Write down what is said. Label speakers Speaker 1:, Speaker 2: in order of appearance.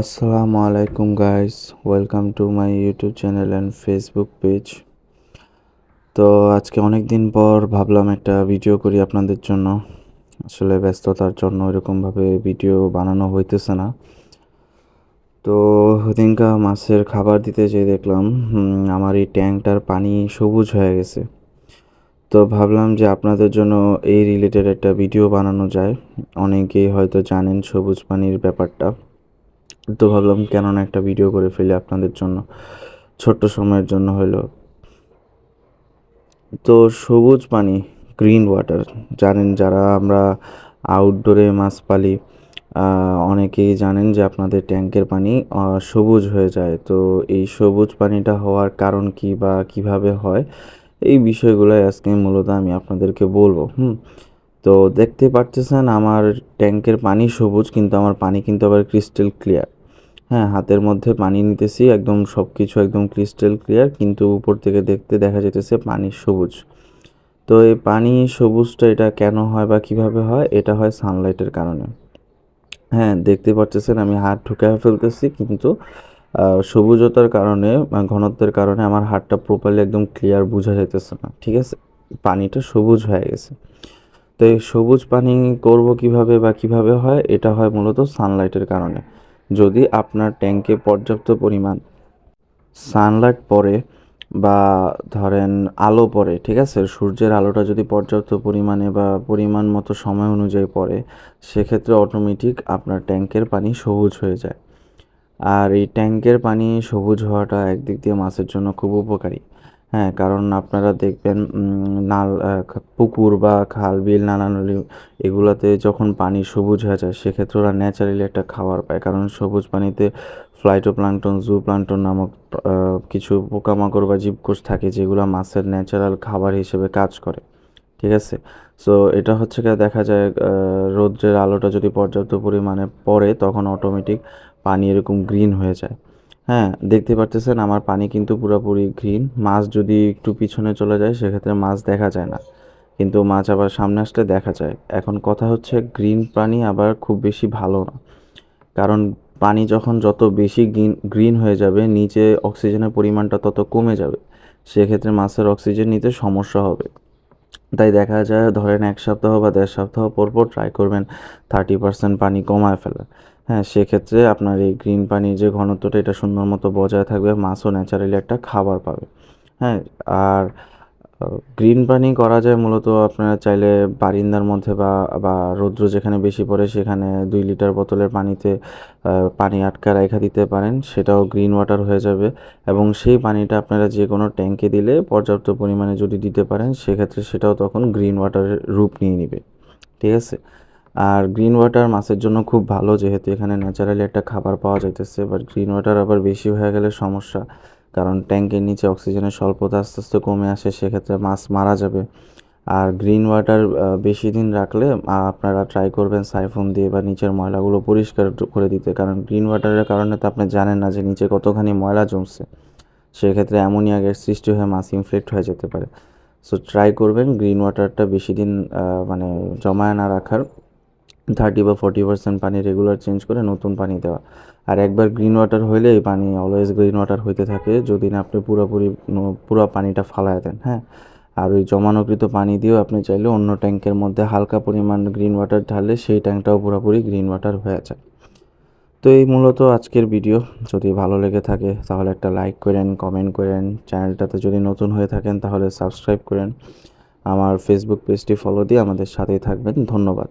Speaker 1: আসসালামু আলাইকুম guys welcome to my YouTube channel and Facebook page তো আজকে অনেক দিন পর ভাবলাম একটা ভিডিও করি আপনাদের জন্য। আসলে ব্যস্ততার জন্য এরকমভাবে ভিডিও বানানো হইতেছে না। তো ওদিনকা মাছের খাবার দিতে যেয়ে দেখলাম আমার এই ট্যাঙ্কটার পানি সবুজ হয়ে গেছে। তো ভাবলাম যে আপনাদের জন্য এই রিলেটেড একটা ভিডিও বানানো যায়। অনেকেই হয়তো জানেন সবুজ পানির ব্যাপারটা। তো ভাবলাম কেন না একটা ভিডিও করে ফেলি আপনাদের জন্য। ছোট্ট সময়ের জন্য হলো। তো সবুজ পানি গ্রিন ওয়াটার জানেন যারা আমরা আউটডোরে মাছ পালি অনেকেই জানেন যে আপনাদের ট্যাঙ্কের পানি সবুজ হয়ে যায়। তো এই সবুজ পানিটা হওয়ার কারণ কি বা কীভাবে হয়, এই বিষয়গুলোই আজকে মূলত আমি আপনাদেরকে বলব। হুম, তো দেখতে পারতেছেন আমার ট্যাঙ্কের পানি সবুজ, কিন্তু আমার পানি কিন্তু আবার ক্রিস্টাল ক্লিয়ার হ্যাঁ হাতের মধ্যে পানি নিতেছি, একদম সব কিছু একদম ক্রিস্টাল ক্লিয়ার কিন্তু উপর থেকে দেখতে দেখা যেতেছে পানি সবুজ। তো এই পানি সবুজটা এটা কেন হয় বা কীভাবে হয়? এটা হয় সানলাইটের কারণে। হ্যাঁ দেখতে পাচ্ছেন আমি হাত ঢুকে ফেলতেছি, কিন্তু সবুজতার কারণে ঘনত্বের কারণে আমার হাতটা প্রপারলি একদম ক্লিয়ার বোঝা যাইতেছে না, ঠিক আছে? পানিটা সবুজ হয়ে গেছে। তো এই সবুজ পানি করব কীভাবে বা কীভাবে হয়? এটা হয় মূলত সানলাইটের কারণে। যদি আপনার ট্যাঙ্কে পর্যাপ্ত পরিমাণ সানলাইট পড়ে বা ধরেন আলো পড়ে, ঠিক আছে? সূর্যের আলোটা যদি পর্যাপ্ত পরিমাণে বা পরিমাণ মতো সময় অনুযায়ী পড়ে, সেক্ষেত্রে অটোমেটিক আপনার ট্যাঙ্কের পানি সবুজ হয়ে যায়। আর এই ট্যাঙ্কের পানি সবুজ হওয়াটা একদিক দিয়ে মাছের জন্য খুব উপকারী। হ্যাঁ কারণ আপনারা দেখবেন নাল পুকুর বা খাল, বিল, নানা নদী এগুলোতে যখন পানি সবুজ হয়ে যায়, সেক্ষেত্রে ওরা ন্যাচারালি একটা খাবার পায়। কারণ সবুজ পানিতে ফ্লাইটোপ্লাঙ্কটন জু প্লাঙ্কটন নামক কিছু পোকামাকড় বা জীবকোষ থাকে, যেগুলো মাছের ন্যাচারাল খাবার হিসেবে কাজ করে। ঠিক আছে? সো এটা হচ্ছে গিয়ে দেখা যায় রৌদ্রের আলোটা যদি পর্যাপ্ত পরিমাণে পড়ে, তখন অটোমেটিক পানি এরকম গ্রিন হয়ে যায়। হ্যাঁ দেখতে পারতেছেন আমার পানি কিন্তু পুরোপুরি গ্রিন মাছ যদি একটু পিছনে চলে যায়, সেক্ষেত্রে মাছ দেখা যায় না। কিন্তু মাছ আবার সামনে আসলে দেখা যায়। এখন কথা হচ্ছে গ্রিন পানি আবার খুব বেশি ভালো না। কারণ পানি যখন যত বেশি গ্রিন গ্রিন হয়ে যাবে, নিচে অক্সিজেনের পরিমাণটা তত কমে যাবে। সেক্ষেত্রে মাছের অক্সিজেন নিতে সমস্যা হবে। তাই দেখা যায় ধরেন এক সপ্তাহ বা দেড় সপ্তাহ পর পর ট্রাই করবেন থার্টি পার্সেন্ট পানি কমায় ফেলার। হ্যাঁ সেক্ষেত্রে আপনার এই গ্রিন পানির যে ঘনত্বটা, এটা সুন্দর মতো বজায় থাকবে, মাছও ন্যাচারালি একটা খাবার পাবে। হ্যাঁ আর গ্রিন পানি করা যায় মূলত আপনারা চাইলে বারিন্দার মধ্যে বা বা রৌদ্র যেখানে বেশি পড়ে, সেখানে দুই লিটার বোতলের পানিতে পানি আটকা রেখা দিতে পারেন, সেটাও গ্রিন ওয়াটার হয়ে যাবে। এবং সেই পানিটা আপনারা যে কোনো ট্যাঙ্কে দিলে পর্যাপ্ত পরিমাণে যদি দিতে পারেন, সেক্ষেত্রে সেটাও তখন গ্রিন ওয়াটারের রূপ নিয়ে নিবে। ঠিক আছে? আর গ্রিন ওয়াটার মাছের জন্য খুব ভালো যেহেতু এখানে ন্যাচারালি একটা খাবার পাওয়া যাইতেছে বাট গ্রিন ওয়াটার আবার বেশি হয়ে গেলে সমস্যা। কারণ ট্যাঙ্কের নিচে অক্সিজেনের স্বল্পতা আস্তে আস্তে কমে আসে, সেক্ষেত্রে মাছ মারা যাবে। আর গ্রিন ওয়াটার বেশি দিন রাখলে আপনারা ট্রাই করবেন সাইফোন দিয়ে বা নিচের ময়লাগুলো পরিষ্কার করে দিতে। কারণ গ্রিন ওয়াটারের কারণে তো আপনি জানেন না যে নিচে কতখানি ময়লা জমছে। সেক্ষেত্রে অ্যামোনিয়া গ্যাস সৃষ্টি হয়ে মাছ ইনফেক্ট হয়ে যেতে পারে। সো ট্রাই করবেন গ্রিন ওয়াটারটা বেশি দিন মানে জমায় না রাখার। থার্টি বা ফোর্টি পার্সেন্ট পানি রেগুলার চেঞ্জ করে নতুন পানি দেওয়া। আর একবার গ্রিন ওয়াটার হইলে পানি অলওয়েজ গ্রিন ওয়াটার হইতে থাকে, যদি না আপনি পুরোপুরি পুরো পানিটা ফালায় দেন হ্যাঁ? আর ওই জমানোকৃত পানি দিয়েও আপনি চাইলে অন্য ট্যাঙ্কের মধ্যে হালকা পরিমাণ গ্রিন ওয়াটার ঢাললে সেই ট্যাঙ্কটাও পুরোপুরি গ্রিন ওয়াটার হয়ে যায়। তো এই মূলত আজকের ভিডিও যদি ভালো লেগে থাকে, তাহলে একটা লাইক করেন কমেন্ট করেন। চ্যানেলটাতে যদি নতুন হয়ে থাকেন, তাহলে সাবস্ক্রাইব করেন। আমার ফেসবুক পেজটি ফলো দিয়ে আমাদের সাথেই থাকবেন। ধন্যবাদ।